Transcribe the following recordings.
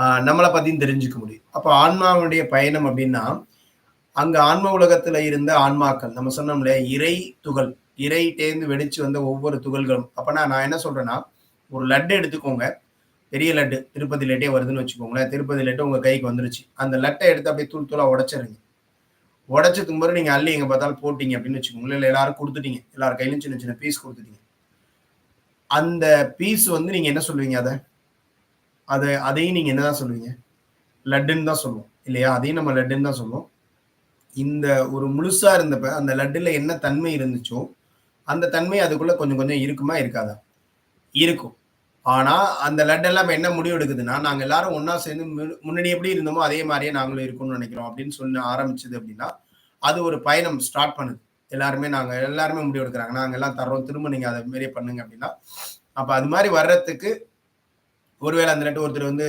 நம்மளை பத்தியும் தெரிஞ்சுக்க முடியும். அப்போ ஆன்மாவுடைய பயணம் அப்படின்னா அங்க ஆன்ம உலகத்துல இருந்த ஆன்மாக்கள் நம்ம சொன்னோம்ல இறை துகள் இறை தேர்ந்து வெடிச்சு வந்த ஒவ்வொரு துகள்களும். அப்பனா நான் என்ன சொல்றேன்னா ஒரு லட்டு எடுத்துக்கோங்க. பெரிய லட்டு திருப்பதி லட்டே வருதுன்னு வச்சுக்கோங்களேன். திருப்பதி லட்டு உங்க கைக்கு வந்துருச்சு. அந்த லட்டை எடுத்து அப்படியே தூள் தூளா உடைச்சிருங்க. உடச்சதுக்கு முறை நீங்க அள்ளி எங்க பார்த்தாலும் போட்டீங்க அப்படின்னு வச்சுக்கோங்களேன். இல்லை எல்லாரும் கொடுத்துட்டீங்க. எல்லார் கையிலும் சின்ன சின்ன பீஸ் கொடுத்துட்டீங்க. அந்த பீஸ் வந்து நீங்க என்ன சொல்லுவீங்க அதை? அதை அதையும் நீங்க என்னதான் சொல்லுவீங்க? லட்டுன்னு தான் சொல்லுவோம். இல்லையா? அதையும் நம்ம லட்டுன்னு தான் சொல்லுவோம். இந்த ஒரு முழுசா இருந்தப்ப அந்த லட்டுல என்ன தன்மை இருந்துச்சோ அந்த தன்மை அதுக்குள்ள கொஞ்சம் கொஞ்சம் இருக்குமா இருக்காதா? இருக்கும். ஆனா அந்த லட்டெல்லாம் இப்ப என்ன முடிவு எடுக்குதுன்னா நாங்க எல்லாரும் ஒண்ணா சேர்ந்து மு- முன்னாடி எப்படி இருந்தோமோ அதே மாதிரியே நாங்களும் இருக்கணும்னு நினைக்கிறோம் அப்படின்னு சொல்லி ஆரம்பிச்சது அப்படின்னா அது ஒரு பயணம் ஸ்டார்ட் பண்ணுது. எல்லாருமே நாங்க எல்லாருமே முடிவு எடுக்கிறாங்க. நாங்க எல்லாம் தர்றோம். திரும்ப நீங்க அதை மாரியே பண்ணுங்க அப்படின்னா அப்ப அது மாதிரி வர்றதுக்கு ஒருவேளை அந்த நட்டு ஒருத்தர் வந்து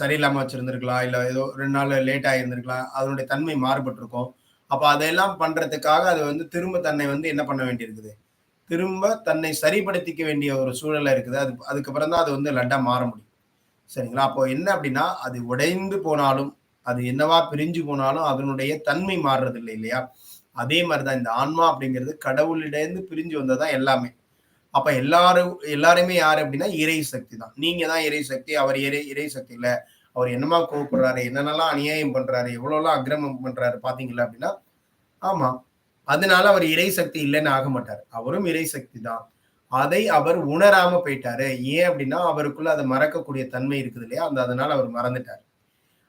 சரியில்லாமல் வச்சுருந்துருக்கலாம் வச்சிருந்திருக்கலாம் ஏதோ ரெண்டு நாள் லேட் ஆகியிருந்திருக்கலாம் அதனுடைய தன்மை மாறுபட்டிருக்கும். அப்போ அதையெல்லாம் பண்ணுறதுக்காக அது வந்து திரும்ப தன்னை வந்து என்ன பண்ண வேண்டியிருக்குது? திரும்ப தன்னை சரிப்படுத்திக்க வேண்டிய ஒரு சூழலாக இருக்குது. அது அதுக்கப்புறம் தான் அது வந்து லட்டாக மாற முடியும். சரிங்களா? அப்போ என்ன அப்படின்னா அது உடைந்து போனாலும் அது என்னவா பிரிஞ்சு போனாலும் அதனுடைய தன்மை மாறுறது இல்லை இல்லையா? அதே மாதிரி தான் இந்த ஆன்மா அப்படிங்கிறது கடவுளிடந்து பிரிஞ்சு வந்ததுதான் எல்லாமே. அப்ப எல்லாரும் எல்லாருமே யாரு அப்படின்னா இறை சக்தி தான். நீங்க தான் இறை சக்தி அவர் இறை இறை சக்தி இல்ல. அவர் என்னமா கோவப்படுறாரு என்னென்னலாம் அநியாயம் பண்றாரு எவ்வளவுலாம் அக்கிரமம் பண்றாரு பாத்தீங்களா அப்படின்னா ஆமா. அதனால அவர் இறை சக்தி இல்லைன்னு ஆக மாட்டார். அவரும் இறை சக்தி தான். அதை அவர் உணராம போயிட்டாரு. ஏன் அப்படின்னா அவருக்குள்ள அதை மறக்கக்கூடிய தன்மை இருக்குது இல்லையா? அந்த அதனால அவர் மறந்துட்டார்.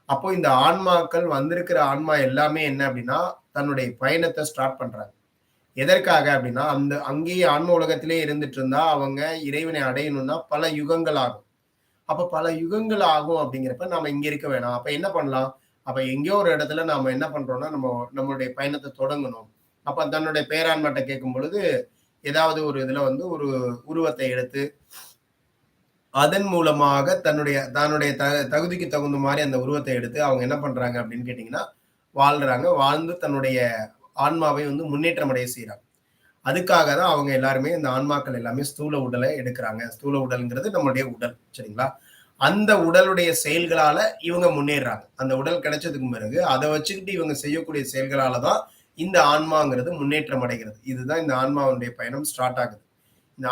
அப்போ இந்த ஆன்மாக்கள் வந்திருக்கிற ஆன்மா எல்லாமே என்ன அப்படின்னா தன்னுடைய பயணத்தை ஸ்டார்ட் பண்றாங்க. எதற்காக அப்படின்னா அந்த அங்கேயே ஆன்ம உலகத்திலே இருந்துட்டு இருந்தா அவங்க இறைவனை அடையணும்னா பல யுகங்கள் ஆகும் அப்ப பல யுகங்கள் ஆகும் அப்படிங்கிறப்ப நாம இங்க இருக்க வேணாம். அப்ப என்ன பண்ணலாம்? அப்ப எங்கேயோ ஒரு இடத்துல நாம என்ன பண்றோம்னா நம்ம நம்மளுடைய பயணத்தை தொடங்கணும். அப்ப தன்னுடைய பேராண்மட்டை கேட்கும் பொழுது ஏதாவது ஒரு இதுல வந்து ஒரு உருவத்தை எடுத்து அதன் மூலமாக தன்னுடைய தன்னுடைய த தகுதிக்கு தகுந்த மாதிரி அந்த உருவத்தை எடுத்து அவங்க என்ன பண்றாங்க அப்படின்னு கேட்டீங்கன்னா வாழ்றாங்க. வாழ்ந்து தன்னுடைய ஆன்மாவை வந்து முன்னேற்றம் அடைய செய்கிறாங்க அதுக்காக தான் அவங்க எல்லாருமே இந்த ஆன்மாக்கள் எல்லாமே ஸ்தூல உடலை எடுக்கிறாங்க. ஸ்தூல உடல்ங்கிறது நம்மளுடைய உடல் சரிங்களா? அந்த உடலுடைய செயல்களால இவங்க முன்னேறாங்க. அந்த உடல் கிடைச்சதுக்கு பிறகு அதை வச்சுக்கிட்டு இவங்க செய்யக்கூடிய செயல்களால தான் இந்த ஆன்மாங்கிறது முன்னேற்றம் அடைகிறது. இதுதான் இந்த ஆன்மாவுடைய பயணம் ஸ்டார்ட் ஆகுது.